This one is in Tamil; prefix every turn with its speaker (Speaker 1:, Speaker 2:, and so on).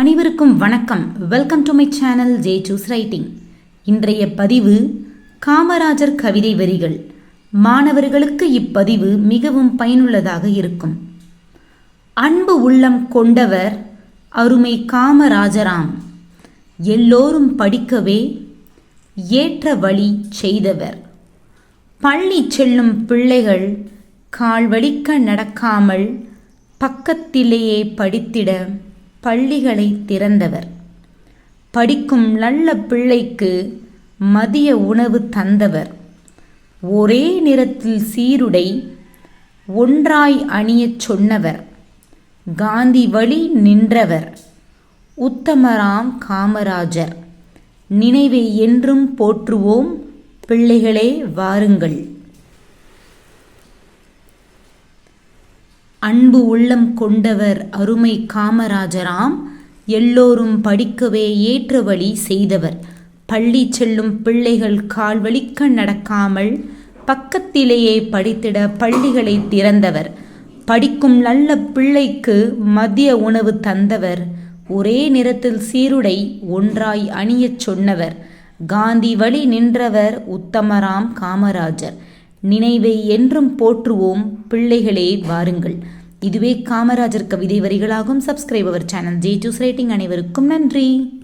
Speaker 1: அனைவருக்கும் வணக்கம். Welcome to my channel Jesus writing இன்றைய பதிவு காமராஜர் கவிதை வரிகள். மாணவர்களுக்கு இப்பதிவு மிகவும் பயனுள்ளதாக இருக்கும். அன்பு உள்ளம் கொண்டவர் அருமை காமராஜராம். எல்லோரும் படிக்கவே ஏற்ற வழி செய்தவர். பள்ளி செல்லும் பிள்ளைகள் கால் வலிக்க நடக்காமல் பக்கத்திலேயே படித்திட பள்ளிகளை திறந்தவர். படிக்கும் நல்ல பிள்ளைக்கு மதிய உணவு தந்தவர். ஒரே நிறத்தில் சீருடை ஒன்றாய் அணியச் சொன்னவர். காந்தி வழி நின்றவர். உத்தமராம் காமராஜர். நினைவை என்றும் போற்றுவோம். பிள்ளைகளே வாருங்கள். அன்பு உள்ளம் கொண்டவர் அருமை காமராஜராம் எல்லோரும் படிக்கவே ஏற்ற வழி செய்தவர். பள்ளி செல்லும் பிள்ளைகள் கால் வலிக்க நடக்காமல் பக்கத்திலேயே படித்திட பள்ளிகளை திறந்தவர். படிக்கும் நல்ல பிள்ளைக்கு மதிய உணவு தந்தவர். ஒரே நிறத்தில் சீருடை ஒன்றாய் அணியச் சொன்னவர். காந்தி வழி நின்றவர் உத்தமராம் காமராஜர். நினைவை என்றும் போற்றுவோம். பிள்ளைகளே வாருங்கள். இதுவே காமராஜர் கவிதை வரிகளாகும். சப்ஸ்கிரைப் அவர் சேனல் ஜே டூஸ் ரேட்டிங் அனைவருக்கும் நன்றி.